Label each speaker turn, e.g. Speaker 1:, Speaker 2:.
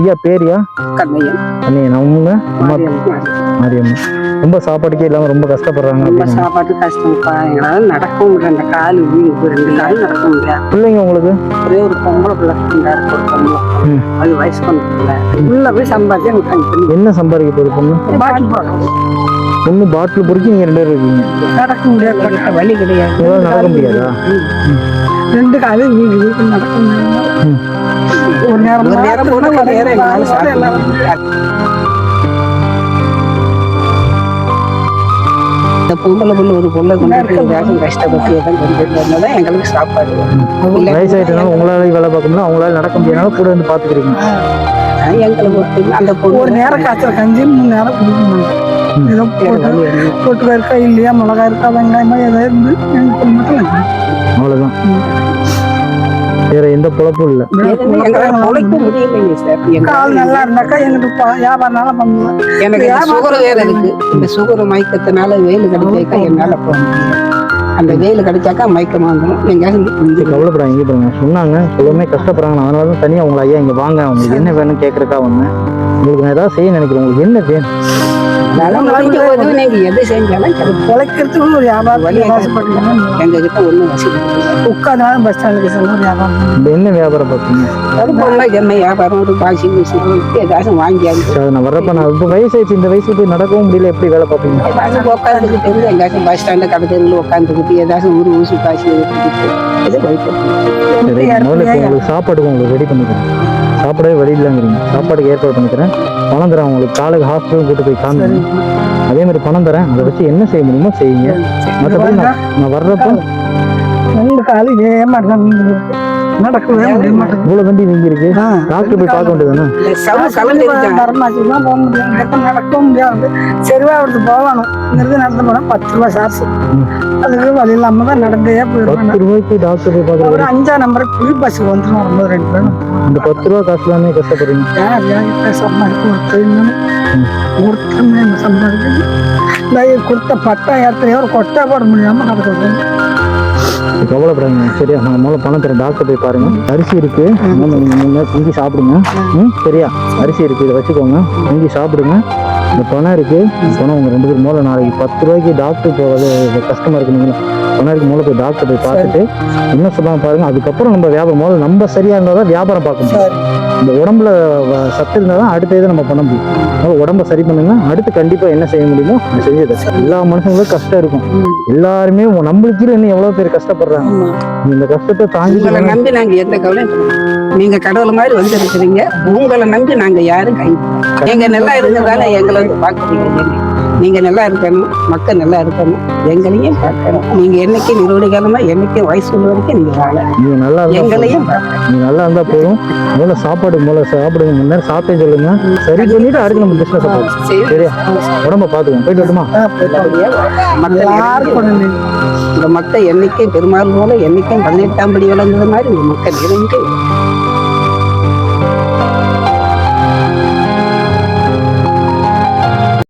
Speaker 1: ஐயா பேரியா?
Speaker 2: கண்ணையன்.
Speaker 1: அண்ணே அவங்க. மாரியம்மா ரொம்ப சாப்பாட்டுக்கே இல்லாம ரொம்ப கஷ்டப்படுறாங்க
Speaker 2: ரொம்ப சாப்பாட்டு கஷ்டம்ப்பா. எங்களால நடக்கவும் முடியல. அந்த கால் வீங்கி ரெண்டு கால் நடக்க முடியாது
Speaker 1: பிள்ளைங்க உங்களுக்கு?
Speaker 2: ஒரே ஒரு பொம்பளை பிள்ளை ஒரு பொம்பளை. அது வயசு கொண்டு உள்ள போய் சம்பாதிச்சு எனக்கு பண்ணி.
Speaker 1: என்ன சம்பாதிக்க போகுது பொண்ணு?
Speaker 2: பாட்டில்
Speaker 1: பொண்ணு பாட்டில் பொறுக்கி நீங்க ரெண்டு பேரும் இருக்கீங்க.
Speaker 2: நடக்க முடியாது. நடக்க வழி கிடையாது.
Speaker 1: நடக்க முடியாதா?
Speaker 2: ரெண்டு காலும் நடக்க முடியாது. ஒரு நேரம் ஒரு நேரம் போனா ஒரு நேரம் எங்களால சாப்பிட முடியாது. இந்த பொம்பளை ஒரு பொண்ணை கொண்டு வேகம் கஷ்டப்பட்டு எல்லாம் கொண்டு வந்தாதான் எங்களுக்கு சாப்பாடு இல்லை.
Speaker 1: வயசாயிட்டனால உங்களால வேலை பார்க்க முடியல அவங்களால நடக்க முடியாதனால கூட வந்து
Speaker 2: பொறுத்து அந்த பொண்ணு
Speaker 3: ஒரு நேரம் காய்ச்சல் கஞ்சி மூணு நேரம் குடிக்கணும். ஏதோ போட்டு போட்டு இருக்கா இல்லையா மிளகா இருக்கா வெங்காயமா ஏதோ இருந்து மட்டும்
Speaker 1: பொழப்பும் இல்ல.
Speaker 3: கால் நல்லா இருந்தாக்கா எங்களுக்கு பா- வியாபாரம் நல்லா பண்ணலாம்
Speaker 2: எனக்கு சுகர் வேற இருக்கு. இந்த சுகர் மயக்கத்தினால வெயில் கிடைச்சாக்கா என்னால போக முடியாது அந்த வெயில் கிடைச்சாக்கா மயக்கமா வந்துடும் எங்கேயாவது
Speaker 1: சரி, கவலைப்படாதீங்க இங்க பாருங்க. சொன்னாங்க சொல்லவுமே கஷ்டப்படுறாங்க. அதனால தான் தனியா உங்களை ஐயா இங்க வாங்க. உங்களுக்கு என்ன வேணும்னு கேட்கறக்கா வந்தேன். உங்களுக்கு நான் ஏதாவது செய்ய நினைக்கிறேன். உங்களுக்கு என்ன வேணும்?
Speaker 2: எது செஞ்சாலும்
Speaker 3: ஒரு வியாபாரம்
Speaker 2: வசதி.
Speaker 3: உட்காந்தாலும் பஸ் ஸ்டாண்டுக்கு வியாபாரம்.
Speaker 1: என்ன வியாபாரம் பார்த்தீங்க
Speaker 2: ஒரு பொம்மை ஜெம்மை வியாபாரம்? ஒரு வாஷிங் மிஷின் ஏதாச்சும் வாங்கி
Speaker 1: சரி, அதை நான் வர்றப்ப நான் இப்போ வயசாயிடுச்சு. இந்த வயசுக்கு நடக்கவும் முடியல. எப்படி வேலை பார்ப்பீங்க
Speaker 2: உட்காந்துக்கிட்டு இருந்து எங்கேயாச்சும் பஸ் ஸ்டாண்டு கடை தெருவில் உட்காந்துக்கிட்டு ஏதாச்சும் ஒரு ஊசி காசு எடுத்துக்கிட்டு இது
Speaker 1: உங்களுக்கு சாப்பாடுக்கு உங்களுக்கு ரெடி பண்ணிக்கிறேன். சாப்பாடவே வழி இல்லைங்கிறீங்க. சாப்பாடுக்கு ஏற்பாடு பண்ணிக்கிறேன். பணம் தரேன் உங்களுக்கு. காலைக்கு ஹாஸ்பிட்டல் கூட்டு போய் காமிங்க. அதே மாதிரி பணம் தரேன். அதை வச்சு என்ன செய்ய முடியுமோ செய்யுங்க. மற்றபடி நான் வர்றப்போ
Speaker 3: ரெண்டு காலம் இதே மாதிரி தான் நீங்க நடக்கவே முடிய மாட்டேங்குது
Speaker 1: இவ்வளோ வண்டி வீங்கி இருக்கு டாக்டர் போய் பார்க்க
Speaker 3: போக முடியும் நடக்கவும் முடியாது சரிவா அவருக்கு போகணும் இங்கிருந்து நடந்து போனா பத்து ரூபாய் சார்ஜ். அதுக்கு வழி இல்லாம தான் நடந்தே போயிருவேன்
Speaker 1: பத்து ரூபாய்க்கு டாக்டர் போய்
Speaker 3: ஒரு அஞ்சா நம்பர் புது பஸ்ஸுக்கு வந்துடும் வரும்போது ரெண்டு பேரும்
Speaker 1: இந்த பத்து ரூபா காசுலாமே கஷ்டப்படுறீங்க
Speaker 3: சம்பாதிக்க ஒருத்தர் ஒருத்தருமே சம்பாதிக்க இந்த கொடுத்த பட்டா இடத்துல ஒரு கொட்டா போட முடியாம கிடக்குது
Speaker 1: கவலைப்படாதீங்க. சரியா? நான் முதல்ல பணம் தரேன் டாக்டர் போய் பாருங்க. அரிசி இருக்கு. அதனால நீங்க முன்ன செஞ்சு சாப்பிடுங்க. ம்? சரியா? அரிசி இருக்கு. இதை வச்சுக்கோங்க. செஞ்சு சாப்பிடுங்க. இந்த பணம் இருக்கு. இந்த பணம் உங்க ரெண்டு பேரும் மூலம் நாளைக்கு பத்து ரூபாய்க்கு டாக்டர் போகிறது கஷ்டமா இருக்கு நீங்களா? பணம் இருக்கு. மூலம் போய் டாக்டர் போய் பார்த்துட்டு என்ன சொல்றாங்க பாருங்க. அதுக்கப்புறம் நம்ம வியாபாரம். முதல்ல நம்ம சரியா இருந்தால் தான் வியாபாரம் பார்க்க முடியும். இந்த உடம்புல சத்து இருந்தால் தான் அடுத்த இதை நம்ம பண்ண முடியும். அதனால உடம்ப சரி பண்ணுங்க அடுத்து கண்டிப்பா என்ன செய்ய முடியுமோ அதை செஞ்சது எல்லா மனுஷங்களுக்கும் கஷ்டம் இருக்கும். எல்லாருமே நம்மளுக்கு இன்னும் எவ்வளவு பேர் கஷ்டப்படுறாங்க. இந்த கஷ்டத்தை தாங்கி
Speaker 2: நம்பி நாங்க எந்த கவலையும் மாட்டோம். நீங்க கடவுள் மாதிரி வந்திருக்கிறீங்க உங்களை நம்பி நாங்க யாரும் கை நீங்க நல்லா இருக்கிறதால எங்களை வந்து பார்க்குறீங்க நீங்க நல்லா இருக்கணும் மக்கள் நல்லா இருக்கணும் எங்களையும் பார்க்கணும். நீங்க என்னைக்கு காலமா என்னைக்கு வயசு உள்ள வரைக்கும் நீங்க வாழ
Speaker 1: நல்லா.
Speaker 2: எங்களையும் பார்க்கணும்.
Speaker 1: நீங்க நல்லா இருந்தா போதும். முதல்ல சாப்பாடு முதல்ல சாப்பிடுங்க. முன்னாடி சாப்பிட்டு சொல்லுங்க. சரி பண்ணிட்டு அடுத்து நம்ம பிசினஸ் பார்ப்போம்.
Speaker 2: சரி.
Speaker 1: சரியா? உடம்ப பாத்துக்கோங்க போயிட்டு
Speaker 2: நல்லபடியா மக்கள்
Speaker 3: யாருக்கும்.
Speaker 2: இந்த மக்கள் என்னைக்கும் பெருமாள் போல என்னைக்கும் பதினெட்டாம் படி விளங்குற மாதிரி இந்த மக்கள் இறங்கி